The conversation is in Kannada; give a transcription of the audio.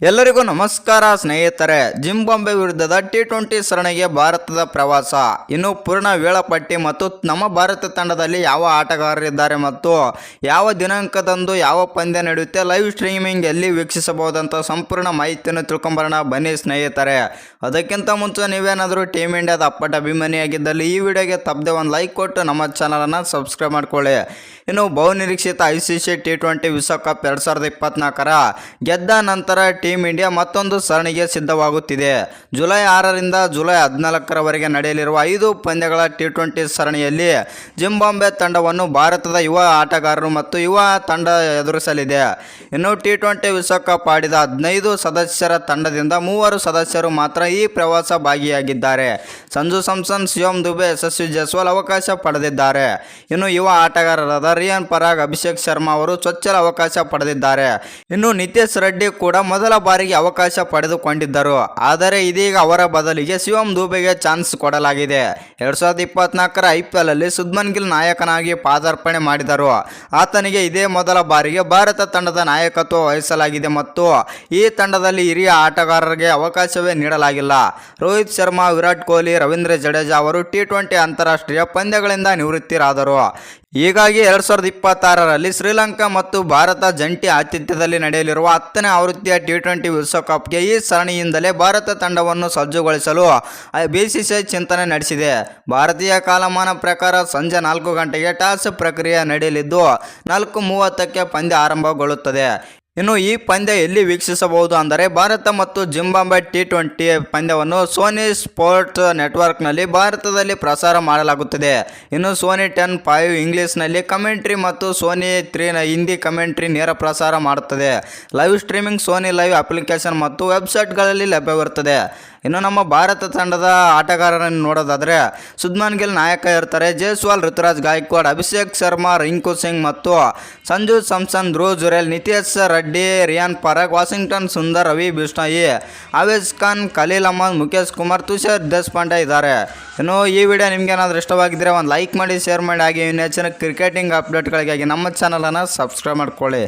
ಎಲ್ಲರಿಗೂ ನಮಸ್ಕಾರ, ಸ್ನೇಹಿತರೆ. ಜಿಂಬಾಂಬೆ ವಿರುದ್ಧದ ಟಿ ಟ್ವೆಂಟಿ ಸರಣಿಗೆ ಭಾರತದ ಪ್ರವಾಸ. ಇನ್ನು ಪೂರ್ಣ ವೇಳಾಪಟ್ಟಿ ಮತ್ತು ನಮ್ಮ ಭಾರತ ತಂಡದಲ್ಲಿ ಯಾವ ಆಟಗಾರರಿದ್ದಾರೆ ಮತ್ತು ಯಾವ ದಿನಾಂಕದಂದು ಯಾವ ಪಂದ್ಯ ನಡೆಯುತ್ತೆ ಲೈವ್ ಸ್ಟ್ರೀಮಿಂಗ್ ಎಲ್ಲಿ ವೀಕ್ಷಿಸಬಹುದಂತ ಸಂಪೂರ್ಣ ಮಾಹಿತಿಯನ್ನು ತಿಳ್ಕೊಂಬರೋಣ. ಬನ್ನಿ ಸ್ನೇಹಿತರೆ. ಅದಕ್ಕಿಂತ ಮುಂಚೆ ನೀವೇನಾದರೂ ಟೀಮ್ ಇಂಡಿಯಾದ ಅಪ್ಪಟ ಅಭಿಮಾನಿಯಾಗಿದ್ದಲ್ಲಿ ಈ ವಿಡಿಯೋಗೆ ತಪ್ಪದೆ ಒಂದು ಲೈಕ್ ಕೊಟ್ಟು ನಮ್ಮ ಚಾನಲನ್ನು ಸಬ್ಸ್ಕ್ರೈಬ್ ಮಾಡ್ಕೊಳ್ಳಿ. ಇನ್ನು ಬಹುನಿರೀಕ್ಷಿತ I C C T twenty ವಿಶ್ವಕಪ್ ಎರಡು ಸಾವಿರದ ಇಪ್ಪತ್ನಾಲ್ಕರ ಗೆದ್ದ ನಂತರ ಟೀಮ್ ಇಂಡಿಯಾ ಮತ್ತೊಂದು ಸರಣಿಗೆ ಸಿದ್ಧವಾಗುತ್ತಿದೆ. ಜುಲೈ ಆರರಿಂದ ಜುಲೈ ಹದಿನಾಲ್ಕರವರೆಗೆ ನಡೆಯಲಿರುವ ಐದು ಪಂದ್ಯಗಳ ಟಿ ಟ್ವೆಂಟಿ ಸರಣಿಯಲ್ಲಿ ಜಿಂಬಾಂಬೆ ತಂಡವನ್ನು ಭಾರತದ ಯುವ ಆಟಗಾರರು ಮತ್ತು ಯುವ ತಂಡ ಎದುರಿಸಲಿದೆ. ಇನ್ನು ಟಿ ಟ್ವೆಂಟಿ ವಿಶ್ವಕಪ್ ಆಡಿದ ಹದಿನೈದು ಸದಸ್ಯರ ತಂಡದಿಂದ ಮೂವರು ಸದಸ್ಯರು ಮಾತ್ರ ಈ ಪ್ರವಾಸ ಭಾಗಿಯಾಗಿದ್ದಾರೆ. ಸಂಜು ಸಂಸನ್ ಸಿಯೋಮ್ ದುಬೆ, ಯಶಸ್ವಿ ಜೈಸ್ವಾಲ್ ಅವಕಾಶ ಪಡೆದಿದ್ದಾರೆ. ಇನ್ನು ಯುವ ಆಟಗಾರರಾದ ರಿಯಾನ್ ಪರಾಗ್, ಅಭಿಷೇಕ್ ಶರ್ಮಾ ಅವರು ಚೊಚ್ಚಲ ಅವಕಾಶ ಪಡೆದಿದ್ದಾರೆ. ಇನ್ನು ನಿತೇಶ್ ರೆಡ್ಡಿ ಕೂಡ ಮೊದಲ ಬಾರಿಗೆ ಅವಕಾಶ ಪಡೆದುಕೊಂಡಿದ್ದರು. ಆದರೆ ಇದೀಗ ಅವರ ಬದಲಿಗೆ ಶಿವಂ ದುಬೆಗೆ ಚಾನ್ಸ್ ಕೊಡಲಾಗಿದೆ. ಎರಡ್ ಸಾವಿರದ ಇಪ್ಪತ್ನಾಲ್ಕರ ಐ ಪಿ ಎಲ್ ಅಲ್ಲಿ ಸುದ್ಮನ್ ಗಿಲ್ ನಾಯಕನಾಗಿ ಪಾದಾರ್ಪಣೆ ಮಾಡಿದರು. ಆತನಿಗೆ ಇದೇ ಮೊದಲ ಬಾರಿಗೆ ಭಾರತ ತಂಡದ ನಾಯಕತ್ವ ವಹಿಸಲಾಗಿದೆ ಮತ್ತು ಈ ತಂಡದಲ್ಲಿ ಹಿರಿಯ ಆಟಗಾರರಿಗೆ ಅವಕಾಶವೇ ನೀಡಲಾಗಿಲ್ಲ. ರೋಹಿತ್ ಶರ್ಮಾ, ವಿರಾಟ್ ಕೊಹ್ಲಿ, ರವೀಂದ್ರ ಜಡೇಜಾ ಅವರು ಟಿ ಟ್ವೆಂಟಿ ಅಂತಾರಾಷ್ಟ್ರೀಯ ಪಂದ್ಯಗಳಿಂದ ನಿವೃತ್ತಿರಾದರು. ಹೀಗಾಗಿ ಎರಡು ಸಾವಿರದ ಇಪ್ಪತ್ತಾರರಲ್ಲಿ ಶ್ರೀಲಂಕಾ ಮತ್ತು ಭಾರತ ಜಂಟಿ ಆತಿಥ್ಯದಲ್ಲಿ ನಡೆಯಲಿರುವ ಹತ್ತನೇ ಆವೃತ್ತಿಯ ಟಿ ಟ್ವೆಂಟಿ ವಿಶ್ವಕಪ್ಗೆ ಈ ಸರಣಿಯಿಂದಲೇ ಭಾರತ ತಂಡವನ್ನು ಸಜ್ಜುಗೊಳಿಸಲು ಬಿಸಿಸಿಐ ಚಿಂತನೆ ನಡೆಸಿದೆ. ಭಾರತೀಯ ಕಾಲಮಾನ ಪ್ರಕಾರ ಸಂಜೆ ನಾಲ್ಕು ಗಂಟೆಗೆ ಟಾಸ್ ಪ್ರಕ್ರಿಯೆ ನಡೆಯಲಿದ್ದು, ನಾಲ್ಕು ಮೂವತ್ತಕ್ಕೆ ಪಂದ್ಯ ಆರಂಭಗೊಳ್ಳುತ್ತದೆ. ಇನ್ನು ಈ ಪಂದ್ಯ ಎಲ್ಲಿ ವೀಕ್ಷಿಸಬಹುದು ಅಂದರೆ ಭಾರತ ಮತ್ತು ಜಿಂಬಾಂಬೆ ಟಿ ಟ್ವೆಂಟಿ ಪಂದ್ಯವನ್ನು ಸೋನಿ ಸ್ಪೋರ್ಟ್ಸ್ ನೆಟ್ವರ್ಕ್ನಲ್ಲಿ ಭಾರತದಲ್ಲಿ ಪ್ರಸಾರ ಮಾಡಲಾಗುತ್ತದೆ. ಇನ್ನು ಸೋನಿ ಟೆನ್ ಫೈವ್ ಇಂಗ್ಲೀಷ್ನಲ್ಲಿ ಕಮೆಂಟ್ರಿ ಮತ್ತು ಸೋನಿ ತ್ರೀ ಹಿಂದಿ ಕಮೆಂಟ್ರಿ ನೇರ ಪ್ರಸಾರ ಮಾಡುತ್ತದೆ. Live streaming Sony live application ಮತ್ತು ವೆಬ್ಸೈಟ್ಗಳಲ್ಲಿ ಲಭ್ಯವಿರುತ್ತದೆ. ಇನ್ನು ನಮ್ಮ ಭಾರತ ತಂಡದ ಆಟಗಾರರನ್ನು ನೋಡೋದಾದರೆ ಸುದ್ಮಾನ್ ಗಿಲ್ ನಾಯಕ ಇರ್ತಾರೆ, ಜೈಸ್ವಾಲ್ ಋತುರಾಜ್ ಗಾಯಕ್ವಾಡ್, ಅಭಿಷೇಕ್ ಶರ್ಮಾ, ರಿಂಕು ಸಿಂಗ್ ಮತ್ತು ಸಂಜು ಸಮ್ಸನ್, ಧ್ರುವ್ ಜುರೇಲ್, ನಿತೇಶ್ ರೆಡ್ಡಿ, ರಿಯಾನ್ ಪರಾಗ್, ವಾಷಿಂಗ್ಟನ್ ಸುಂದರ್, ರವಿ ಬಿಷ್ಣಾಯಿ ಆವೇಶ್ ಖಾನ್, ಖಲೀಲ್ ಅಹಮದ್ ಮುಖೇಶ್ ಕುಮಾರ್, ತುಷಾರ್ ದೇಶಪಾಂಡೆ ಇದ್ದಾರೆ. ಇನ್ನು ಈ ವಿಡಿಯೋ ನಿಮ್ಗೆ ಏನಾದರೂ ಇಷ್ಟವಾಗಿದ್ದರೆ ಒಂದು ಲೈಕ್ ಮಾಡಿ, ಶೇರ್ ಮಾಡಿ, ಹಾಗೆ ಇನ್ನೂ ಹೆಚ್ಚಿನ ಕ್ರಿಕೆಟಿಂಗ್ ಅಪ್ಡೇಟ್ಗಳಿಗಾಗಿ ನಮ್ಮ ಚಾನಲನ್ನು ಸಬ್ಸ್ಕ್ರೈಬ್ ಮಾಡ್ಕೊಳ್ಳಿ.